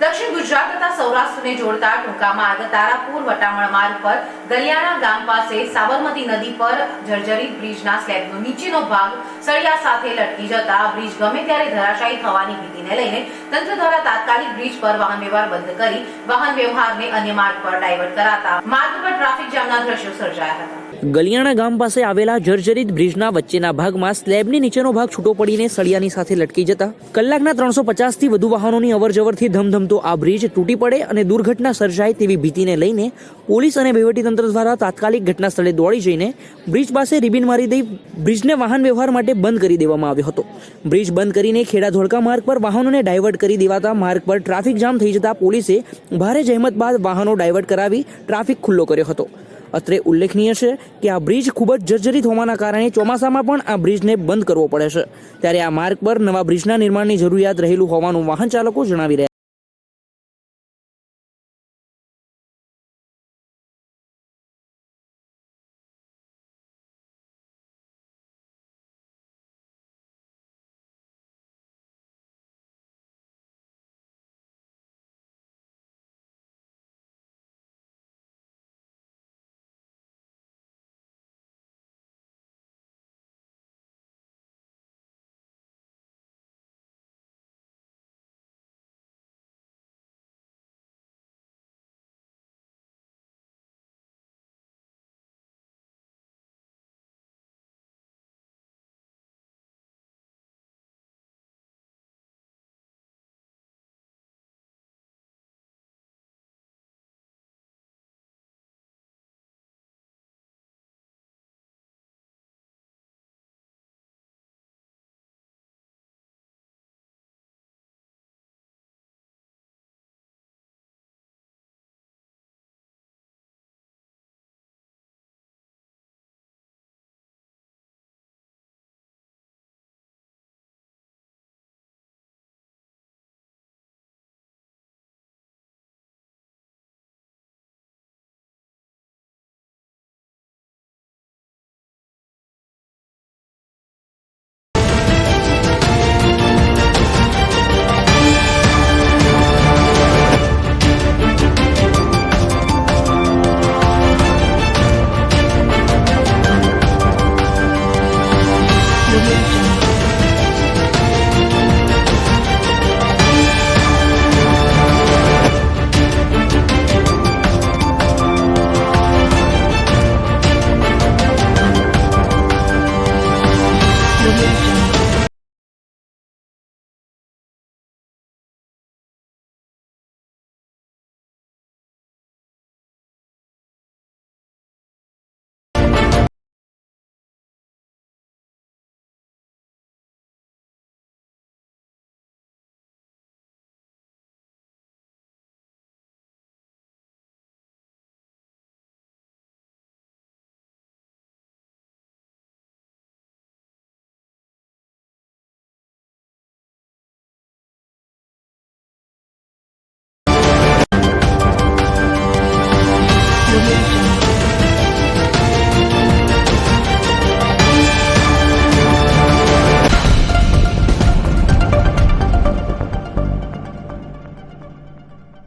દક્ષિણ ગુજરાત તથા સૌરાષ્ટ્રને જોડતા ટૂંકા માર્ગ તારાપુર વટામણ માર્ગ પર ગલિયાણા ગામ પાસે સાબરમતી નદી પર જર્જરિત બ્રિજના સ્લેબનો નીચેનો ભાગ સળિયા સાથે લટકી જતા બ્રિજ ગમે ત્યારે ધરાશાયી થવાની ભીતિને લઈને તંત્ર દ્વારા તાત્કાલિક બ્રિજ પર વાહન વ્યવહાર બંધ કરી વાહન વ્યવહારને અન્ય માર્ગ પર ડાયવર્ટ કરાતા માર્ગ પર ટ્રાફિક જામના દ્રશ્યો સર્જાયા હતા. ગલિયાણા ગામ પાસે આવેલા જર્જરિત બ્રિજના વચ્ચેના ભાગમાં સ્લેબની નીચેનો ભાગ છૂટો પડીને સળિયાની સાથે લટકી જતા કલાકના ત્રણસો પચાસથી વધુ વાહનોની અવરજવરથી ધમધમતો આ બ્રિજ તૂટી પડે અને દુર્ઘટના સર્જાય તેવી ભીતિને લઈને પોલીસ અને વહીવટીતંત્ર દ્વારા તાત્કાલિક ઘટના સ્થળે દોડી જઈને બ્રિજ પાસે રિબિન મારી દઈ બ્રિજને વાહન વ્યવહાર માટે બંધ કરી દેવામાં આવ્યો હતો. બ્રિજ બંધ કરીને ખેડા ધોળકા માર્ગ પર વાહનોને ડાયવર્ટ કરી દેવાતા માર્ગ પર ટ્રાફિક જામ થઈ જતા પોલીસે ભારે જહેમત બાદ વાહનો ડાયવર્ટ કરાવી ટ્રાફિક ખુલ્લો કર્યો હતો. અત્રે ઉલ્લેખનીય છે કે આ બ્રિજ ખૂબ જ જર્જરિત હોવાના કારણે ચોમાસામાં પણ આ બ્રિજને બંધ કરવો પડે છે. ત્યારે આ માર્ગ પર નવા બ્રિજના નિર્માણની જરૂરિયાત રહેલું હોવાનું વાહન ચાલકો જણાવી રહ્યા